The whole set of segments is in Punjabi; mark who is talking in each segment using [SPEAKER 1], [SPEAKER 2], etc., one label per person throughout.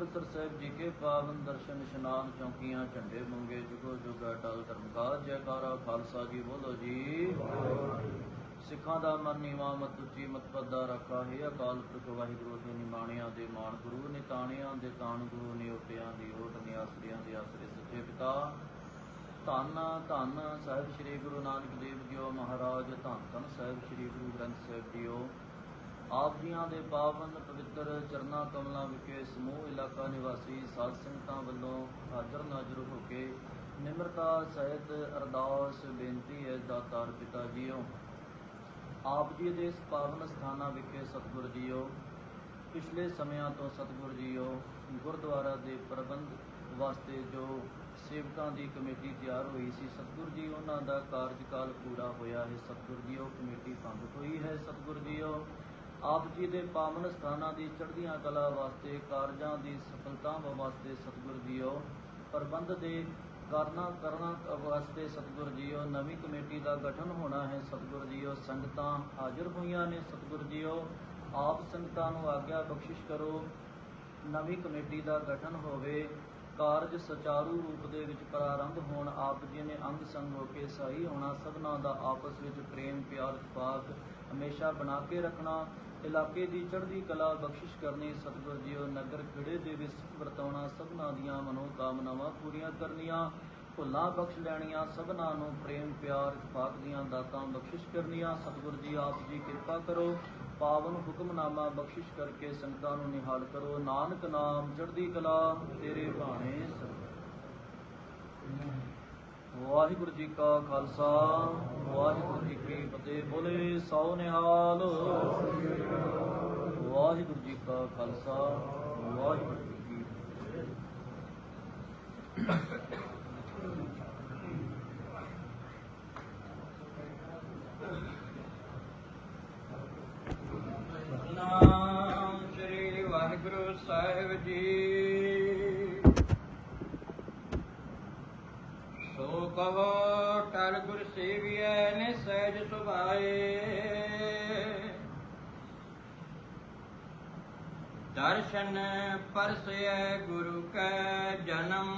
[SPEAKER 1] ਅੰਮ੍ਰਿਤਸਰ ਸਾਹਿਬ ਜੀ ਪਾਵਨ ਦਰਸ਼ਨ ਇਸ਼ਨਾਨ ਚੌਕੀਆਂ, ਝੰਡੇ ਮੰਗੇ, ਜੁਗੋ ਜੁਗਾ ਟਲ ਧਰਮਕਾਰ ਜੈਕਾਰਾ, ਖਾਲਸਾ ਜੀ ਬੋਲੋ ਜੀ। ਸਿੱਖਾਂ ਦਾ ਮਨ ਨੀਵਾ, ਮਤ ਉੱਚੀ, ਮਤ ਪੱਦਾ ਰੱਖਾ, ਹੈ ਅਕਾਲ ਪੁਰਖ ਵਾਹਿਗੁਰੂ ਦੇ ਨਿਮਾਣਿਆਂ ਦੇ ਮਾਣ ਗੁਰੂ, ਨਿਤਾਣਿਆਂ ਦੇ ਤਾਣ ਗੁਰੂ, ਨਿਉਟਿਆਂ ਦੀ ਓਟ, ਨਿਆਸਰਿਆਂ ਦੇ ਆਸਰੇ ਸੱਚੇ ਪਿਤਾ। ਧੰਨ ਧੰਨ ਸਾਹਿਬ ਸ੍ਰੀ ਗੁਰੂ ਨਾਨਕ ਦੇਵ ਜੀਓ ਮਹਾਰਾਜ, ਧੰਨ ਧੰਨ ਸਾਹਿਬ ਸ੍ਰੀ ਗੁਰੂ ਗ੍ਰੰਥ ਸਾਹਿਬ ਜੀਓ। ਆਪ ਜੀਆਂ ਦੇ ਪਾਵਨ ਪਵਿੱਤਰ ਚਰਨਾ ਕਮਲਾਂ ਵਿਖੇ ਸਮੂਹ ਇਲਾਕਾ ਨਿਵਾਸੀ ਸਾਧ ਸੰਗਤਾਂ ਵੱਲੋਂ ਹਾਜ਼ਰ ਨਾਜ਼ਰ ਹੋ ਕੇ ਨਿਮਰਤਾ ਸਹਿਤ ਅਰਦਾਸ ਬੇਨਤੀ ਹੈ ਦਾਤਾਰ ਪਿਤਾ ਜੀਓ। ਆਪ ਜੀ ਦੇ ਇਸ ਪਾਵਨ ਸਥਾਨਾਂ ਵਿਖੇ ਸਤਿਗੁਰ ਜੀਓ। ਪਿਛਲੇ ਸਮਿਆਂ ਤੋਂ ਸਤਿਗੁਰ ਜੀਓ, ਗੁਰਦੁਆਰਾ ਦੇ ਪ੍ਰਬੰਧ ਵਾਸਤੇ ਜੋ ਸੇਵਕਾਂ ਦੀ ਕਮੇਟੀ ਤਿਆਰ ਹੋਈ ਸੀ, ਸਤਿਗੁਰ ਜੀ ਉਹਨਾਂ ਦਾ ਕਾਰਜਕਾਲ ਪੂਰਾ ਹੋਇਆ ਹੈ। ਸਤਿਗੁਰ ਜੀ, ਉਹ ਕਮੇਟੀ ਭੰਗ ਹੋਈ ਹੈ। ਸਤਿਗੁਰ ਜੀਓ ਆਪ ਜੀ ਦੇ ਪਾਵਨ ਸਥਾਨਾਂ ਦੀ ਚੜ੍ਹਦੀਆਂ ਕਲਾ ਵਾਸਤੇ, ਕਾਰਜਾਂ ਦੀ ਸਫਲਤਾ ਵਾਸਤੇ ਸਤਿਗੁਰ ਜੀਓ, ਪ੍ਰਬੰਧ ਦੇ ਕਰਨਾ ਕਰਨਾ ਵਾਸਤੇ ਸਤਿਗੁਰ ਜੀਓ, ਨਵੀਂ ਕਮੇਟੀ ਦਾ ਗਠਨ ਹੋਣਾ ਹੈ ਸਤਿਗੁਰ ਜੀਓ, ਸੰਗਤਾਂ ਹਾਜ਼ਰ ਹੋਈਆਂ ਨੇ ਸਤਿਗੁਰ ਜੀਓ, ਆਪ ਸੰਗਤਾਂ ਨੂੰ ਆਗਿਆ ਬਖਸ਼ਿਸ਼ ਕਰੋ, ਨਵੀਂ ਕਮੇਟੀ ਦਾ ਗਠਨ ਹੋਵੇ, ਕਾਰਜ ਸੁਚਾਰੂ ਰੂਪ ਦੇ ਵਿੱਚ ਪ੍ਰਾਰੰਭ ਹੋਣ, ਆਪ ਜੀ ਨੇ ਅੰਗ ਸੰਗ ਹੋ ਕੇ ਸਹੀ ਹੋਣਾ, ਸਭਨਾਂ ਦਾ ਆਪਸ ਵਿੱਚ ਪ੍ਰੇਮ ਪਿਆਰ ਇਤਫਾਕ ਹਮੇਸ਼ਾ ਬਣਾ ਕੇ ਰੱਖਣਾ ਇਲਾਕੇ ਦੀ ਚੜ੍ਹਦੀ ਕਲਾ ਬਖਸ਼ਿਸ਼ ਕਰਨੀ ਸਤਿਗੁਰ ਜੀਓ ਨਗਰ ਖਿੜੇ ਦੇ ਵਿੱਚ ਵਰਤਾਉਣਾ ਸਭਨਾਂ ਦੀਆਂ ਮਨੋ ਕਾਮਨਾਵਾਂ ਪੂਰੀਆਂ ਕਰਨੀਆਂ, ਭੁੱਲਾਂ ਬਖਸ਼ ਲੈਣੀਆਂ, ਸਭਨਾਂ ਨੂੰ ਪ੍ਰੇਮ, ਪਿਆਰ, ਇਤਫਾਕ ਦੀਆਂ ਦਾਤਾਂ ਬਖਸ਼ਿਸ਼ ਕਰਨੀਆਂ। ਸਤਿਗੁਰ ਜੀ ਆਪ ਜੀ ਕਿਰਪਾ ਕਰੋ, ਪਾਵਨ ਹੁਕਮਨਾਮਾ ਬਖਸ਼ਿਸ਼ ਕਰਕੇ ਸੰਗਤਾਂ ਨੂੰ ਨਿਹਾਲ ਕਰੋ। ਨਾਨਕ ਨਾਮ ਚੜ੍ਹਦੀ ਕਲਾ ਤੇਰੇ ਬਾਣੇ ਵਾਹਿਗੁਰੂ ਜੀ ਕਾ ਖਾਲਸਾ, ਵਾਹਿਗੁਰੂ ਜੀ ਕੀ ਫਤਿਹ। ਬੋਲੇ ਸੋ ਨਿਹਾਲ। ਖਾਲਸਾ, ਵਾਹਿਗੁਰੂ ਜੀ ਨਾਮ ਸ੍ਰੀ ਵਾਹਿਗੁਰੂ ਸਾਹਿਬ ਜੀ। ਸੋ ਕਹੋ, ਟਲ ਗੁਰ ਸੇਵੀਐ ਨੇ ਸਹਿਜ ਸੁਭਾਏ। ਦਰਸ਼ਨ ਪਰਸੈ ਗੁਰੂ ਕੈ ਜਨਮ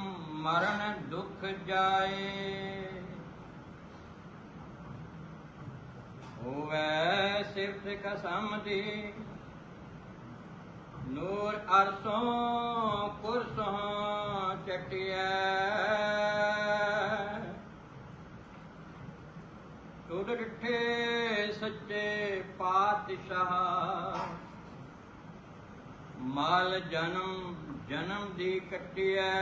[SPEAKER 1] ਮਰਨ ਦੁਖ ਜਾਏ। ਹੋਵੇ ਸਿਫਤ ਕਸਮ ਦੀ, ਨੂਰ ਅਰਸੋਂ ਕੁਰਸੋਂ ਚਟਿਆ ਟੁੱਟ ਡਿਠੇ ਸੱਚੇ ਪਾਤਸ਼ਾਹ ਮਾਲ ਜਨਮ ਜਨਮ ਦੀ ਕੱਟਿਐ।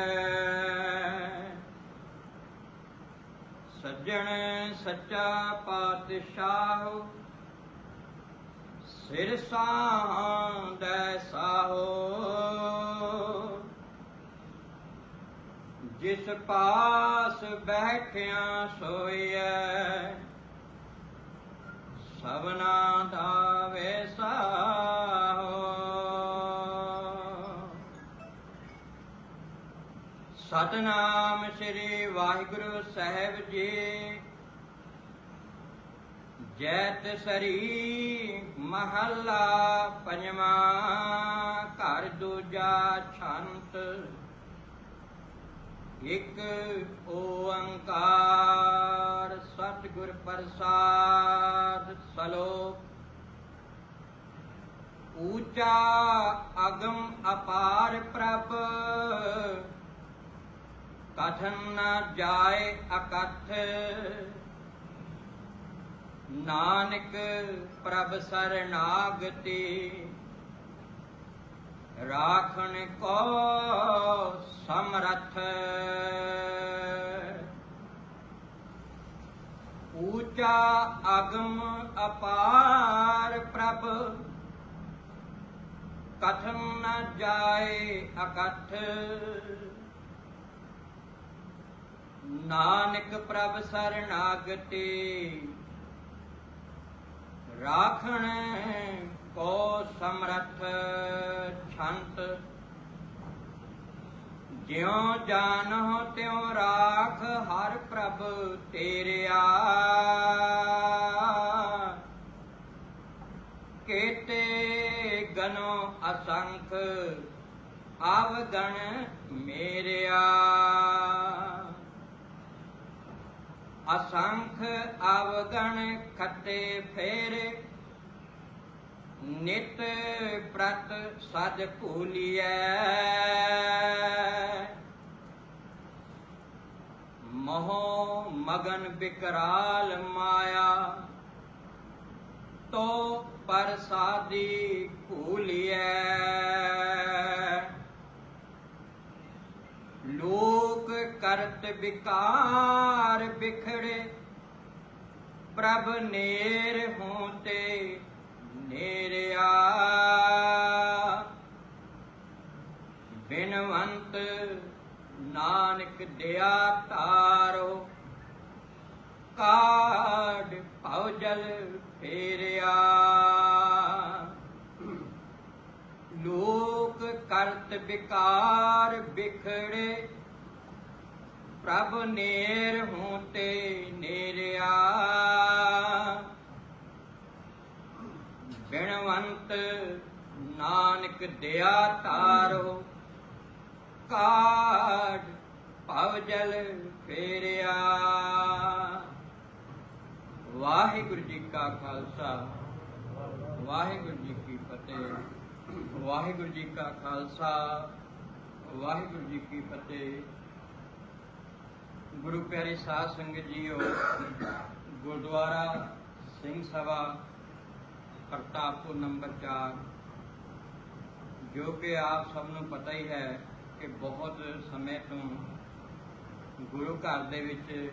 [SPEAKER 1] ਸੱਜਣ ਸੱਚਾ ਪਾਤਸ਼ਾਹ, ਸਿਰ ਸਾਂਦੈ ਸਾਹੋ। ਜਿਸ ਪਾਸ ਬੈਠਿਆ ਸੋਈਐ, ਸਭਨਾ ਦਾ ਸਤਨਾਮ ਸ੍ਰੀ ਵਾਹਿਗੁਰੂ ਸਾਹਿਬ ਜੀ। ਜੈਤ ਸਰੀ ਮਹੱਲਾ ਪੰਜਵਾਂ, ਘਰ ਦੂਜਾ ਛੰਤ। ਇਕ ਓੰਕਾਰ ਸਤਿਗੁਰ ਪ੍ਰਸਾਦ ਸਲੋਕ ਊਚਾ ਅਗਮ ਅਪਾਰ ਪ੍ਰਭ ਕਥਨ ਨ ਜਾਏ ਅਕਥ। ਨਾਨਕ ਪ੍ਰਭ ਸਰਨਾਗਤੀ, ਰਾਖਣ ਕੋ ਸਮਰਥ। ਊਚਾ ਅਗਮ ਅਪਾਰ ਪ੍ਰਭ ਕਥਨ ਨ ਜਾਏ ਅਕਥ। ਨਾਨਕ ਪ੍ਰਭ ਸਰਨਾਗਤੀ, ਰਾਖਣ ਕੋ ਸਮਰਥ ਛੰਤ। ਜਿਉ ਜਾਣੋ ਤਿਉ ਰਾਖ, ਹਰ ਪ੍ਰਭ ਤੇਰਿਆ। ਕੇਤੇ ਗਨੋ ਅਸੰਖ
[SPEAKER 2] ਆਵਗਣ ਮੇਰਿਆ। ਅਸੰਖ ਆਵਗਣ ਖੱਤੇ ਫੇਰੇ, ਨਿਤ ਪ੍ਰਤ ਸਜ ਭੂਲੀਐ। ਮੋਹ ਮਗਨ ਬਿਕਰਾਲ ਮਾਇਆ, ਤੋ ਪਰਸਾਦੀ ਭੂਲੀਐ। ਲੋਕ ਕਰਤ ਵਿਕਾਰ ਬਿਖੜੇ, ਪ੍ਰਭ ਨੇਰ ਹੋਤੇ ਨੇਰਿਆ। ਬਿਨਵੰਤ ਨਾਨਕ ਦਿਆ ਤਾਰੋ, ਕਾਢ ਭਉ ਜਲ ਫੇਰਿਆ। ਲੋਕ ਕਰਤ ਵਿਕਾਰ ਬਿਖੜੇ। ਪ੍ਰਭ ਨੇਰ ਹੂੰ ਤੇ ਨੇਰਿਆ। ਬਿਨਵੰਤ ਨਾਨਕ ਦਿਆ ਤਾਰੋ। ਕਾਢ ਭਵ ਜਲ ਫੇਰਿਆ। ਵਾਹਿਗੁਰੂ ਜੀ ਕਾ ਖਾਲਸਾ। ਵਾਹਿਗੁਰੂ ਜੀ ਕੀ ਫਤਿਹ। ਵਾਹਿਗੁਰੂ ਜੀ ਕਾ ਖਾਲਸਾ, ਵਾਹਿਗੁਰੂ ਜੀ ਕੀ ਫਤਿਹ। ਗੁਰੂ ਪਿਆਰੇ ਸਾਧ ਸੰਗਤ ਜੀਓ, ਗੁਰਦੁਆਰਾ ਸਿੰਘ ਸਭਾ, ਕਰਤਾਰਪੁਰ ਨੰਬਰ 4 ਜੋ ਕਿ ਆਪ ਸਭ ਨੂੰ ਪਤਾ ਹੀ ਹੈ ਕਿ ਬਹੁਤ ਸਮੇਂ ਤੋਂ ਗੁਰੂ ਘਰ ਦੇ ਵਿੱਚ